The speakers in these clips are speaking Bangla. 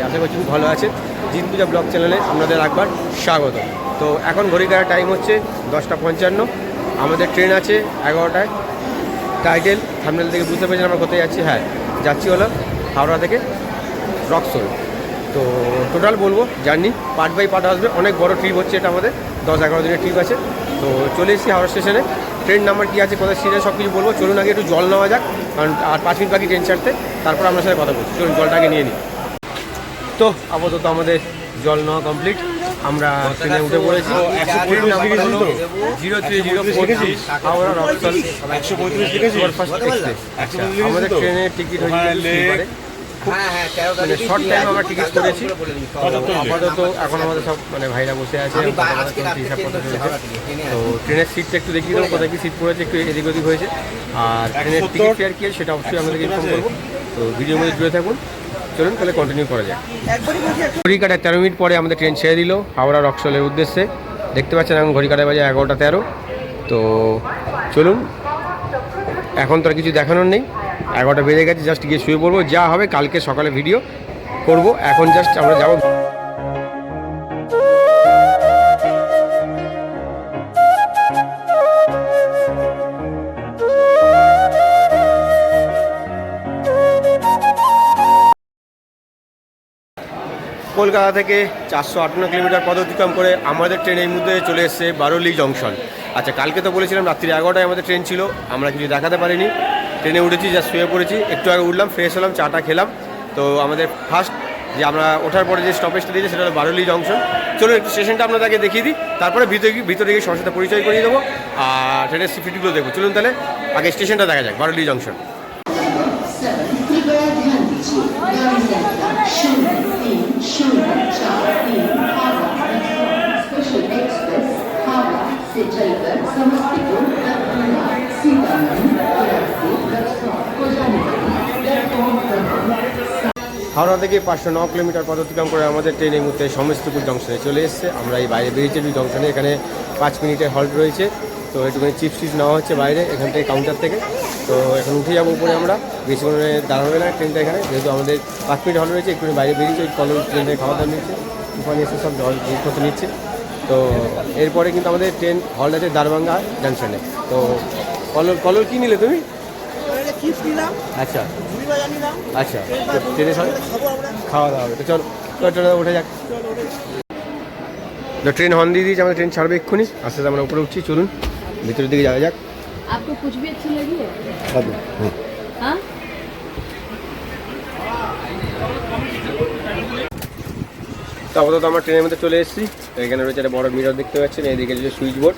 দেখছেন জিৎ পূজা ব্লগ চ্যানেলে আপনাদের একবার স্বাগত। তো এখন ঘড়ি কাটার টাইম হচ্ছে দশটা পঞ্চান্ন। আমাদের ট্রেন আছে এগারোটায়। টাইটেল থামনেল থেকে বুঝতে পেরেছেন আমরা কোথায় যাচ্ছি? হ্যাঁ যাচ্ছি হলো হাওড়া থেকে রক্সোল তো টোটাল বলব জার্নি পার্ট বাই পার্ট আসবে। অনেক বড় ট্রিপ হচ্ছে এটা আমাদের। দশ এগারো দিনের ট্রিপ আছে। তো চলে এসেছি হাওড়া স্টেশনে ট্রেন নাম্বার কী আছে, কোথায় সিটে সব কিছু বলব। চলুন আগে একটু জল নেওয়া যাক। কারণ আর পাঁচ মিনিট বাকি ট্রেন ছাড়তে। তারপর আপনার সাথে কথা বলছি। চলুন জলটাকে নিয়ে নিই। তো আপাতত আমাদের জল নেওয়া কমপ্লিট আমরা ট্রেনে উঠে পড়েছি। Zero three zero Howrah Raxaul আচ্ছা আমাদের ট্রেনের টিকিট হচ্ছে মানে শর্ট টাইম আমরা টিকিট করেছি। আপাতত এখন আমাদের সব মানে ভাইরা বসে আছে তো ট্রেনের সিটটা একটু দেখিয়ে দেবো কোথায় কি সিট পড়েছে একটু এদিক ওদিক হয়েছে। আর ট্রেনের টিকিট ফেয়ার কি সেটা অবশ্যই আপনাদেরকে ইনফর্ম করব। তো ভিডিওর মধ্যে জুড়ে থাকুন। চলুন তাহলে কন্টিনিউ করা যাক। ঘড়ি কাটায় তেরো মিনিট পরে আমাদের ট্রেন ছেড়ে দিল হাওড়া রক্সলের উদ্দেশ্যে। দেখতে পাচ্ছেন এখন ঘড়ি কাটায় বাজে এগারোটা তেরো। তো চলুন এখন তো আর কিছু দেখানোর নেই। এগারোটা বেজে গেছে জাস্ট গিয়ে শুয়ে পড়ব। যা হবে কালকে সকালে ভিডিও করব। এখন জাস্ট আমরা যাব কলকাতা থেকে চারশো আটান্ন কিলোমিটার পথ অতিক্রম করে আমাদের ট্রেন এই মুহূর্তে চলে এসছে বারোলি জংশন। আচ্ছা কালকে তো বলেছিলাম রাত্রি এগারোটায় আমাদের ট্রেন ছিল, আমরা কিছু দেখাতে পারিনি। ট্রেনে উঠেছি যা শুয়ে পড়েছি, একটু আগে উঠলাম ফ্রেশ হলাম চাটা খেলাম। তো আমাদের ফার্স্ট যে আমরা ওঠার পরে যে স্টপেজটা দিয়েছি, সেটা হলো বারোলি জংশন। চলুন, একটু স্টেশনটা আপনাদেরকে দেখিয়ে দিই, তারপরে ভিতরে ভিতরে গিয়ে সবার পরিচয় করিয়ে দেবো, আর ট্রেনের সিফিটিগুলো দেখব। চলুন তাহলে, আগে স্টেশনটা দেখা যাক, বারোলি junction. shall Hara Special Hara, Howrah থেকে পাঁচশো ন কিলোমিটার পথ অতিক্রম করে আমাদের ট্রেন এই মুহূর্তে সমস্তপুর জংশনে চলে এসছে। আমরা এই বাইরে বেরিয়েছি জংশনে। এখানে পাঁচ মিনিটের হল্ট রয়েছে। তো একটুখানি চিপস টিপস নেওয়া হচ্ছে বাইরে এখান থেকে কাউন্টার থেকে। তো এখন উঠে যাব উপরে আমরা। বেশি বেশিক্ষণ দাঁড়াবে না ট্রেনটা এখানে। যেহেতু আমাদের পাঁচ মিনিট হল রয়েছে একটু বাইরে বেরিয়েছে ওই কলেজ ট্রেনে খাওয়া দাওয়া নিচ্ছে। তুফান এসে সব জল জিনিসপত্র নিচ্ছে। তো এরপরে কিন্তু আমাদের ট্রেন হল আছে দারবাঙ্গা জাংশনে তো কলর কলর কী নিলে তুমি? আচ্ছা। আচ্ছা। ট্রেনে সব খাওয়া দাওয়া হবে। তো চল চল চলো উঠে যাক। তো ট্রেন হর্ন দিয়ে দিয়েছে আমাদের ট্রেন ছাড়বে এক্ষুনি। আস্তে আস্তে আমরা উপরে উঠছি চলুন। ভিতরের দিকে যাওয়া যাক। आपको कुछ भी अच्छी लगी है হুম। हाँ তো আপাতত আমরা ট্রেনের মধ্যে চলে এসেছি তো এখানে রয়েছে একটা বড় মিরর দেখতে পাচ্ছেন এইদিকে রয়েছে সুইচ বোর্ড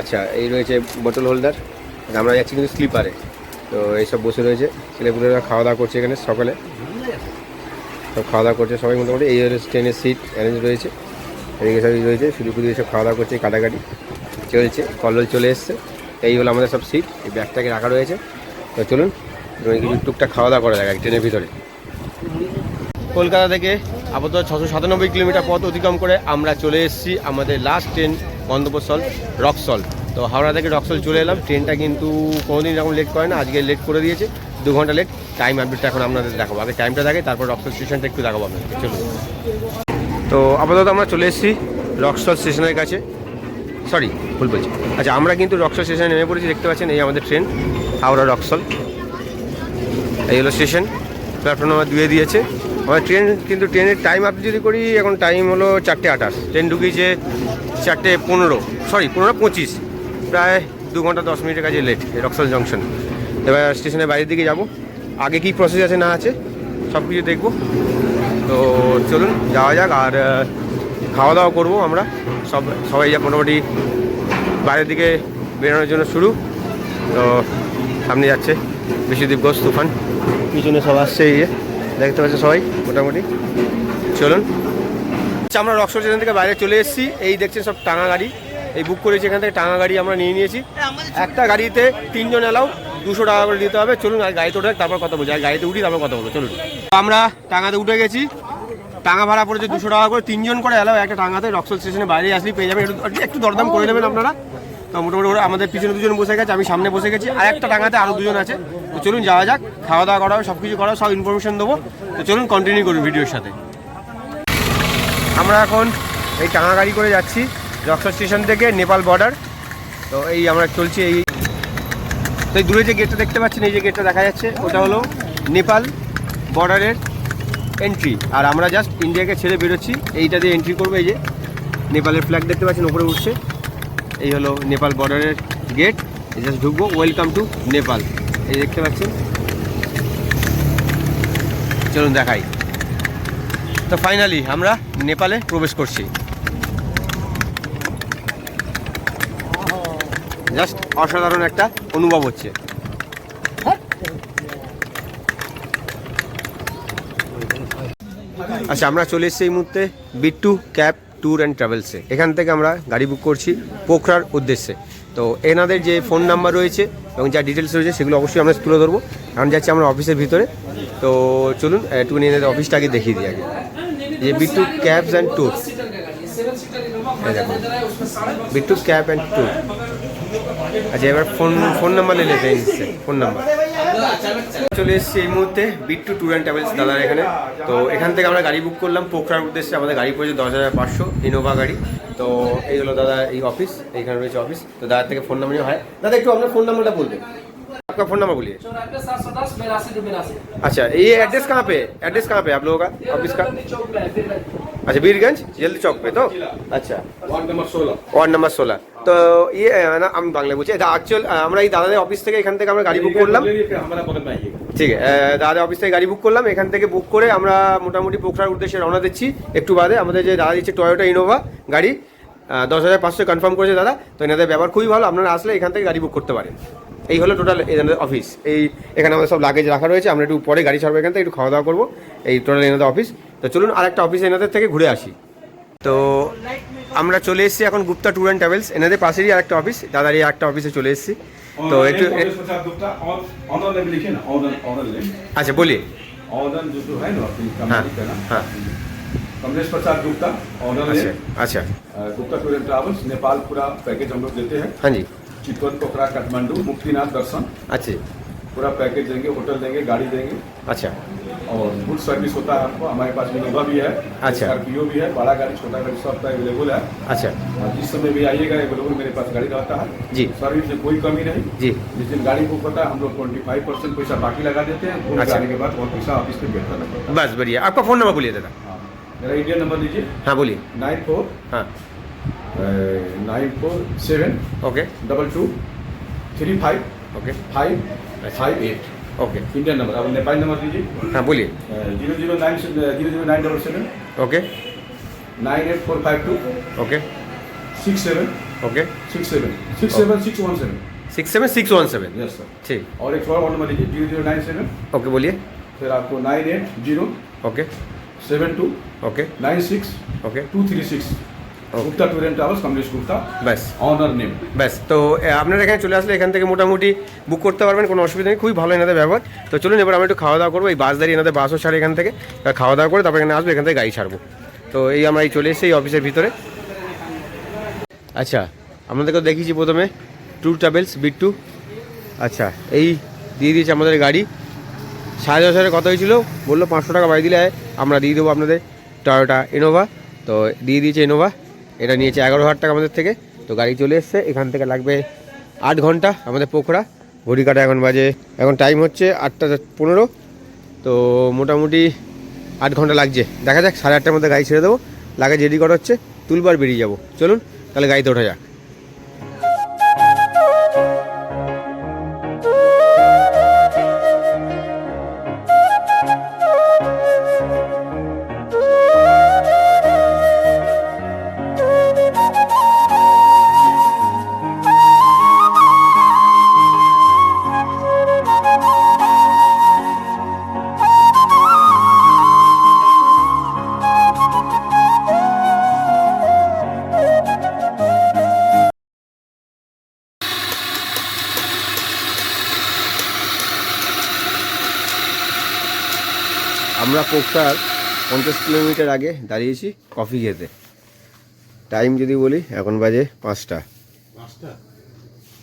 আচ্ছা এই রয়েছে বোতল হোল্ডার আমরা যাচ্ছি কিন্তু স্লিপারে তো এইসব বসে রয়েছে ছেলেপুলেরা খাওয়া দাওয়া করছে এখানে সকালে সব খাওয়া দাওয়া করছে সবাই মোটামুটি এই হলো ট্রেনের সিট অ্যারেঞ্জ রয়েছে এদিকে সবই রয়েছে শুধু শুধু এসব খাওয়া দাওয়া করছে কাটাকাটি চলছে কল্লোল চলে এসছে এই হলো আমাদের সব সিট এই ব্যাগটাকে রাখা রয়েছে। তো চলুন কিছু টুকটাক খাওয়া দাওয়া করা যাক ট্রেনের ভিতরে। কলকাতা থেকে আপাতত ছশো সাতানব্বই কিলোমিটার পথ অতিক্রম করে আমরা চলে এসেছি আমাদের লাস্ট ট্রেন গন্তব্যস্থল রক্সল তো হাওড়া থেকে রক্সল চলে এলাম। ট্রেনটা কিন্তু কোনোদিন এরকম লেট করে না, আজকে লেট করে দিয়েছে। দু ঘণ্টা লেট টাইম আপডেটটা এখন আপনাদের দেখাবো। আগে টাইমটা দেখে তারপর রক্সল স্টেশনটা একটু দেখাবো আপনাদেরকে চলুন। তো আপাতত আমরা চলে এসেছি রক্সল স্টেশনের কাছে। সরি ভুল বলছি। আচ্ছা আমরা কিন্তু রক্সল স্টেশনে নেমে পড়েছি, দেখতে পাচ্ছেন, এই আমাদের ট্রেন হাওড়া রক্সল এই হলো স্টেশন প্ল্যাটফর্ম নাম্বার দুয়ে দিয়েছে। আমার ট্রেন কিন্তু ট্রেনের টাইম আপনি যদি করি, এখন টাইম হলো চারটে আঠাশ। ট্রেন ঢুকিয়েছে চারটে পনেরো সরি পনেরো পঁচিশ। প্রায় দু ঘণ্টা দশ মিনিটের কাছে লেট রক্সল জংশন এবার স্টেশনের বাইরের দিকে যাব। আগে কি প্রসেস আছে না আছে সব কিছু দেখব। তো চলুন, যাওয়া যাক। আর খাওয়া দাওয়া করব আমরা। সব, সবাই মোটামুটি বাইরের দিকে বেরোনোর জন্য শুরু। তো সামনে যাচ্ছে বিশ্বদীপ ঘোষ, তুফান। পিছনে সব আসছে এই দেখতে পাচ্ছে সবাই মোটামুটি। চলুন। আচ্ছা আমরা রক্সল স্টেশন থেকে বাইরে চলে এসেছি। এই দেখছেন সব টাঙা গাড়ি। এই বুক করেছি এখান থেকে টাঙা গাড়ি আমরা নিয়ে নিয়েছি। একটা গাড়িতে তিনজন এলাও, দুশো টাকা করে দিতে হবে। চলুন আর গাড়িতে উঠে তারপর কথা বলছি। আর গাড়িতে উঠি তারপর কথা বলব। চলুন। আমরা টাঙাতে উঠে গেছি। টাঙা ভাড়া পড়েছে দুশো টাকা করে। তিনজন করে এলাও একটা টাঙাতে রক্সল স্টেশনে বাইরে আসলেই পেয়ে যাবেন। একটু দরদাম করে নেবেন আপনারা। তো মোটামুটি ওরা আমাদের পিছনে দুজন বসে গেছে, আমি সামনে বসে গেছি। আর একটা টাঙাতে আরও দুজন আছে। তো চলুন যাওয়া যাক, খাওয়া দাওয়া করা সব কিছু করা সব ইনফরমেশন দেবো। তো চলুন কন্টিনিউ করুন ভিডিওর সাথে। আমরা এখন এই টাঙা গাড়ি করে যাচ্ছি রক্সর স্টেশন থেকে নেপাল বর্ডার তো এই আমরা চলছি এই তো এই দূরে যে গেটটা দেখতে পাচ্ছেন, এই যে গেটটা দেখা যাচ্ছে, ওটা হলো নেপাল বর্ডারের এন্ট্রি আর আমরা জাস্ট ইন্ডিয়াকে ছেড়ে বেরোচ্ছি। এইটা দিয়ে এন্ট্রি করব, এই যে নেপালের ফ্ল্যাগ দেখতে পাচ্ছেন, উপরে উঠছে। এই হলো নেপাল বর্ডারের গেট এই জাস্ট ঢুকবো। ওয়েলকাম টু নেপাল এই দেখতে পাচ্ছেন। চলুন দেখাই। তো ফাইনালি আমরা নেপালে প্রবেশ করছি। জাস্ট অসাধারণ একটা অনুভব হচ্ছে। আচ্ছা আমরা চলে এসেছি এই মুহূর্তে বিট্টু ক্যাব ট্যুর অ্যান্ড ট্রাভেলসে। এখান থেকে আমরা গাড়ি বুক করছি পোখরার উদ্দেশ্যে। তো এনাদের যে ফোন নাম্বার রয়েছে এবং যা ডিটেলস রয়েছে সেগুলো অবশ্যই আমরা তুলে ধরবো। কারণ যাচ্ছি আমরা অফিসের ভিতরে। তো চলুন একটু এনাদের অফিসটা আগে দেখিয়ে দিই আগে। যে Bittu cabs and tour. Bittu cab and tour. আচ্ছা এবার ফোন ফোন নাম্বার নিলে ফোন নাম্বার চলে এসেছি এই মুহূর্তে বিট্টু ট্যুর অ্যান্ড ট্রাভেলস দাদার এখানে। তো এখান থেকে আমরা গাড়ি বুক করলাম পোখরার উদ্দেশ্যে। আমাদের গাড়ি পড়েছে দশ হাজার পাঁচশো ইনোভা গাড়ি। তো এই হলো দাদা এই অফিস এইখানে রয়েছে অফিস তো দাদার থেকে ফোন নাম্বার হয়, দাদা, একটু আপনার ফোন নাম্বারটা বলবেন। आपका फोन नंबर बोलिए चौरानवे सात सौ दस बेरासी टू बेरासी अच्छा ये एड्रेस कहाँ पे है एड्रेस कहाँ पे है आप लोगों का ऑफिस का चौक पे है फिर अच्छा वीरगंज जल्दी चौक पे तो अच्छा ওয়ার্ড নাম্বার ষোলো ওয়ার্ড নাম্বার ষোলো তো ইয়ে আহ, না আমি বাংলা বলছি এটা অ্যাকচুয়াল আমরা এই দাদাদের অফিস থেকে এখান থেকে আমরা গাড়ি বুক করলাম हमारा बगल में आइएगा ঠিক আছে আহ, দাদা অফিস থেকে গাড়ি বুক করলাম এখান থেকে বুক করে আমরা মোটামুটি পোখরার উদ্দেশ্যে রওনা দিচ্ছি একটু বাদে আমাদের যে দাদা দিচ্ছে টয়োটা ইনোভা গাড়ি আহ, দশ হাজার পাঁচশো কনফার্ম করেছে দাদা তো এনাদের ব্যবহার খুবই ভালো আপনারা আসলে এখান থেকে গাড়ি বুক করতে পারেন এই হলো টোটাল এনাদের অফিস এই এখানে আমাদের সব লাগেজ রাখা রয়েছে আমরা একটু পরে গাড়ি ছাড়বো এখান থেকে একটু খাওয়া দাওয়া করবো এই টোটাল এনাদের অফিস তো চলুন আরেকটা অফিস এনাদের থেকে ঘুরে আসি তো আমরা চলে এসেছি এখন গুপ্তা ট্যুর অ্যান্ড ট্রাভেলস এনাদের পাশেরই আরেকটা অফিস দাদার এই একটা অফিসে চলে এসেছি তো একটু गुप्ता ऑनर नेम लिखिए ना ऑनर ऑनर नेम আচ্ছা বলি ऑनर जो जो है ना अपनी हाँ कंपनी का ना हाँ कमलेश प्रसाद गुप्ता ऑनर अच्छा नेम अच्छा Gupta tour and travels Nepal पूरा पैकेज हम लोग देते हैं हाँ जी चितवन पोखरा काठमांडू मुक्तिनाथ दर्शन। अच्छा। पूरा पैकेज देंगे होटल देंगे गाड़ी देंगे। अच्छा। और गुड सर्विस होता है आपको हमारे पास इनोवा भी है अच्छा। स्कॉर्पियो भी है बड़ा गाड़ी छोटा गाड़ी सब अवेलेबल है। अच्छा। और जिस समय भी आइएगा अवेलेबल मेरे पास गाड़ी रहता है। जी। सर्विस में कोई कमी नहीं। जी। जिस दिन गाड़ी बुक होता है हम लोग ट्वेंटी फाइव परसेंट पैसा बाकी लगा देते हैं के अच्छा। के बाद और पैसा ऑफ़िस में करना पड़ता बस बढ़िया। आपका फ़ोन नंबर बोलिए दादा। हाँ। मेरा इंडियन नंबर लीजिए हाँ बोलिए। नाइन फोर हाँ। Nine four seven okay double two three five okay five five eight okay Indian number अब नेपाली नंबर दीजिए। हाँ बोलिए। Zero zero nine zero zero nine double seven okay nine eight four five two okay six seven okay six seven six seven six one seven six seven six one seven yes sir ठीक। और एक फॉर नंबर लीजिए zero zero nine seven okay बोलिए। फिर आपको nine eight zero okay seven two okay nine six okay two three six Gupta tour and travels Kamlesh Gupta ব্যাস অনার নেম ব্যাস তো আপনারা এখানে চলে আসলে এখান থেকে মোটামুটি বুক করতে পারবেন কোনো অসুবিধা নেই খুবই ভালো এনাদের ব্যবহার। তো চলুন এবার আমরা একটু খাওয়া দাওয়া করব এই বাস দাঁড়িয়ে এনাদের বাসও ছাড়ে এখান থেকে। খাওয়া দাওয়া করে তারপর এখানে আসব এখান থেকে গাড়ি ছাড়বো। তো এই আমরা এই চলে এসেছি এই অফিসের ভিতরে। আচ্ছা আপনাদেরকে দেখিয়েছি প্রথমে ট্যুর ট্রাভেলস বিট্টু আচ্ছা এই দিয়ে দিয়েছে আমাদের গাড়ি। সাড়ে দশ হাজার কত হয়েছিল? বলল পাঁচশো টাকা বাড়ি দিলে আমরা দিয়ে দেবো আপনাদের টয়োটা ইনোভা তো দিয়ে দিয়েছে ইনোভা এটা নিয়েছে এগারো হাজার টাকা আমাদের থেকে। তো গাড়ি চলে এসছে, এখান থেকে লাগবে আট ঘণ্টা আমাদের পোখরা। ঘড়ি কাটা এখন বাজে, এখন টাইম হচ্ছে আটটা পনেরো। তো মোটামুটি আট ঘণ্টা লাগছে। দেখা যাক, সাড়ে আটটার মধ্যে গাড়ি ছেড়ে দেবো। লাগে রেডি করা হচ্ছে, তুলবার বেরিয়ে যাব। চলুন, তাহলে গাড়িতে ওঠা যাক। পোখরার পঞ্চাশ কিলোমিটার আগে দাঁড়িয়েছি কফি খেতে। টাইম যদি বলি এখন বাজে পাঁচটা।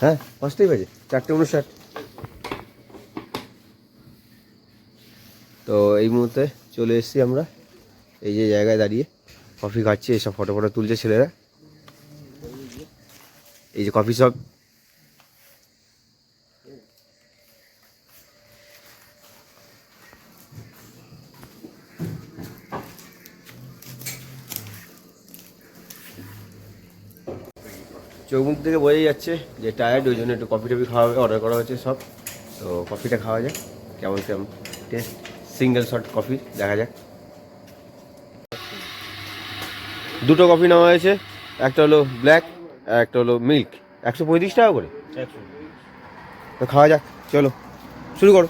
হ্যাঁ পাঁচটাই বাজে চারটে উনষাট। তো এই মুহূর্তে চলে এসেছি আমরা এই যে জায়গায় দাঁড়িয়ে কফি খাচ্ছি এইসব ফটো ফটো তুলছে ছেলেরা। এই যে কফি শপ থেকে বোঝাই যাচ্ছে যে টায়ার্ড ওই জন্য একটু কফি টফি খাওয়া হবে অর্ডার করা হচ্ছে সব। তো কফিটা খাওয়া যাক কেমন কেমন টেস্ট সিঙ্গেল শট কফি দেখা যাক। দুটো কফি নেওয়া হয়েছে একটা হলো ব্ল্যাক আর একটা হলো মিল্ক একশো পঁয়ত্রিশ টাকা করে? তো খাওয়া যাক চলো শুরু করো।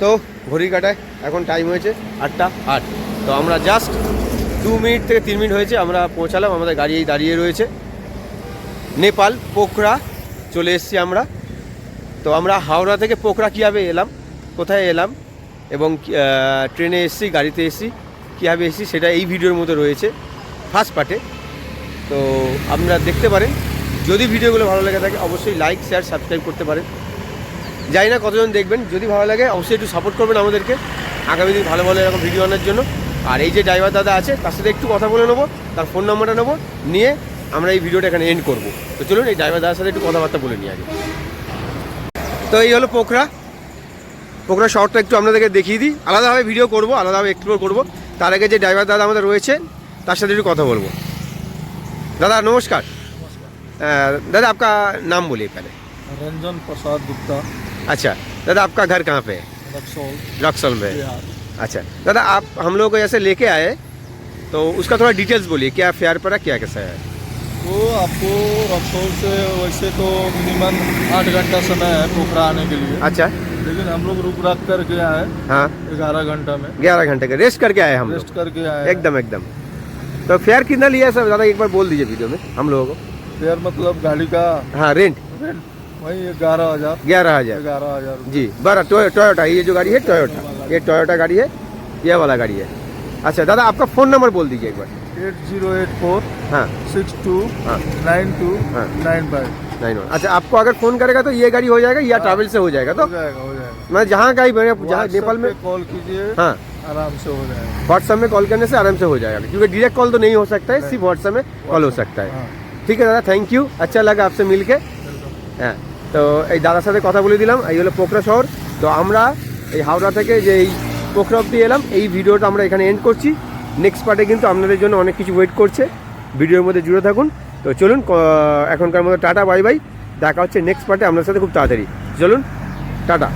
তো ঘড়ি কাটায় এখন টাইম হয়েছে আটটা আট। তো আমরা জাস্ট দু মিনিট থেকে তিন মিনিট হয়েছে, আমরা পৌঁছালাম, আমাদের গাড়ি দাঁড়িয়ে রয়েছে। নেপাল, পোখরা, চলে এসেছি আমরা। তো আমরা হাওড়া থেকে পোখরা কীভাবে এলাম, কোথায় এলাম, এবং ট্রেনে এসেছি, গাড়িতে এসেছি, কীভাবে এসেছি, সেটা এই ভিডিওর মধ্যে রয়েছে ফার্স্ট পার্টে তো আপনারা দেখতে পারেন, যদি ভিডিওগুলো ভালো লেগে থাকে, অবশ্যই লাইক শেয়ার সাবস্ক্রাইব করতে পারেন। জানি না কতজন দেখবেন যদি ভালো লাগে অবশ্যই একটু সাপোর্ট করবেন আমাদেরকে আগামী দিন ভালো ভালো এরকম ভিডিও আনার জন্য আর এই যে ড্রাইভার দাদা আছে তার সাথে একটু কথা বলে নেবো তার ফোন নাম্বারটা নেবো নিয়ে আমরা এই ভিডিওটা এখানে এন্ড করবো তো চলুন এই ড্রাইভার দাদার সাথে একটু কথাবার্তা বলে নিই আগে তো এই হলো পোখরা পোখরা শহরটা একটু আপনাদেরকে দেখিয়ে দিই আলাদাভাবে ভিডিও করব আলাদাভাবে এক্সপ্লোর করব তার আগে যে ড্রাইভার দাদা আমাদের রয়েছে তার সাথে একটু কথা বলবো দাদা নমস্কার আহ, दादा आपका नाम बोलिए पहले रंजन प्रसाद गुप्ता अच्छा दादा आपका घर कहाँ पे? है रक्सौल में। अच्छा दादा आप हम लोग को ऐसे लेके आए तो उसका थोड़ा डिटेल्स बोलिए क्या फेयर पड़ा क्या कैसा है? तो आपको रक्सौल से वैसे तो मिनिमम आठ घंटा समय है पोखरा आने के लिए। अच्छा। लेकिन हम लोग रुक रख कर गया है हाँ। ग्यारह घंटा में। ग्यारह घंटे का रेस्ट करके आए हम रेस्ट करके आए एकदम एकदम। तो फेयर कितना लिया है सर? दादा एक बार बोल दीजिए वीडियो में हम लोगों को। फेयर मतलब गाड़ी का हाँ रेंट रेंट ग्यारह हज़ार। ग्यारह हज़ार। ग्यारह जी बारह टोयोटा टोयोटा ये जो गाड़ी है टोयोटा ये टोयोटा गाड़ी है ये वाला गाड़ी है। अच्छा दादा आपका फ़ोन नंबर बोल दीजिए एक बार। एट ज़ीरो एट फोर हाँ। सिक्स टू हाँ। नाइन टू हाँ। Nine five. Nine one. अच्छा आपको अगर फ़ोन करेगा तो ये गाड़ी हो जाएगा या हाँ। ट्रैवल से हो जाएगा तो? हो जाएगा हो जाएगा। मैं जहाँ का ही जहाँ नेपाल में कॉल कीजिए हाँ। आराम से हो जाएगा। व्हाट्सएप में कॉल करने से आराम से हो जाएगा क्योंकि डायरेक्ट कॉल तो नहीं हो सकता है सिर्फ़ व्हाट्सएप में कॉल हो सकता है। हाँ। ठीक है दादा थैंक यू अच्छा लगा आपसे मिल के हाँ। তো এই দাদার সাথে কথা বলে দিলাম, এই হলো পোখরা শহর। তো আমরা এই হাওড়া থেকে যে এই পোখরা অব্দি এলাম, এই ভিডিওটা আমরা এখানে এন্ড করছি। নেক্সট পার্টে কিন্তু আপনাদের জন্য অনেক কিছু ওয়েট করছে। ভিডিওর মধ্যে জুড়ে থাকুন। তো চলুন এখনকার মধ্যে টাটা বাই বাই দেখা হচ্ছে নেক্সট পার্টে আপনার সাথে খুব তাড়াতাড়ি। চলুন, টাটা।